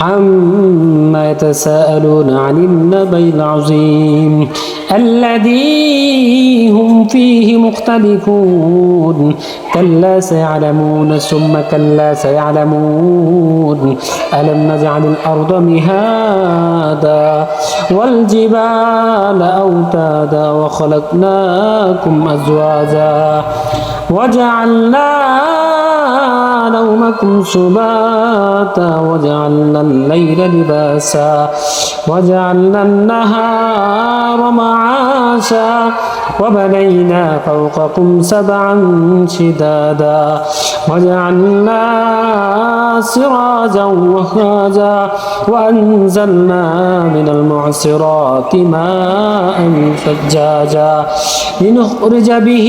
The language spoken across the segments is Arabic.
عما يتساءلون عن النبي العظيم. الذي هم فيه مختلفون. كلا سيعلمون ثم كلا سيعلمون. ألم نجعل الأرض مهادا والجبال أوتادا وخلقناكم أزواجا وجعلنا نومكم سباتا وجعلنا الليل لباسا وجعلنا النهار معاشا وبنينا فوقكم سبعا شدادا وجعلنا سراجا وهاجا وأنزلنا من المعصرات ماء ثجاجا لنخرج به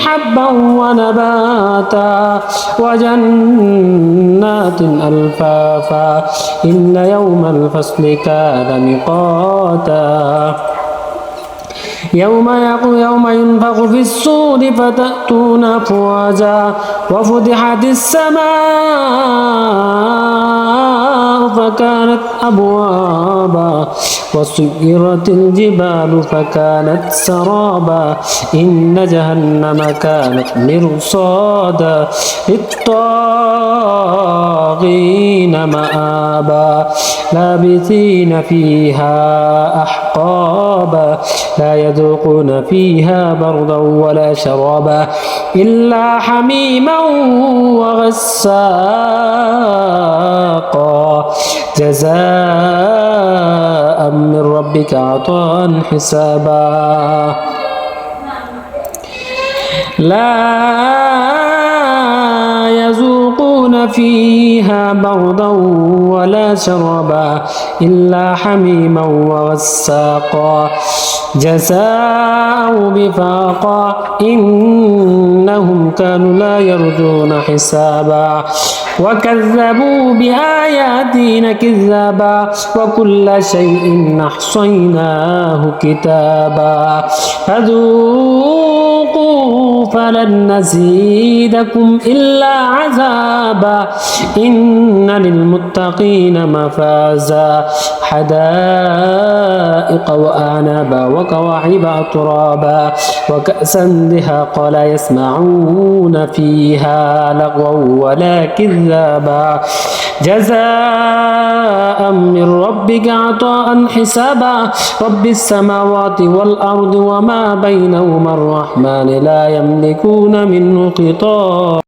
حبا ونباتا وجنات ألفافا إن يوم الفصل كان ميقاتا يوم يوم ينفخ في الصور فتأتون أفواجا وفتحت السماء فكانت أبوابا وسيرت الجبال فكانت سرابا إن جهنم كانت مرصادا للطاغين مآبا لابثين فيها أحقابا لا يذوقون فيها بردا ولا شرابا إلا حميما وغساقا جزاء من ربك عطاء حسابا. لا يذوقون فيها بردا ولا شربا إلا حميما وغساقا. جزاء بفاقا إنهم كانوا لا يرجون حسابا. وكذبوا بآياتنا كذابا وكل شيء أحصيناه كتابا فذوقوا فلن نزيدكم إلا عذابا إن للمتقين مفازا حدائق وأعنابا وكواعب ترابا وكأسا دهاقا لا يسمعون فيها لغوا ولا كذابا جزاء من ربك عطاء حسابا رب السماوات والأرض وما بينهما الرحمن لا يملكون منه خطابا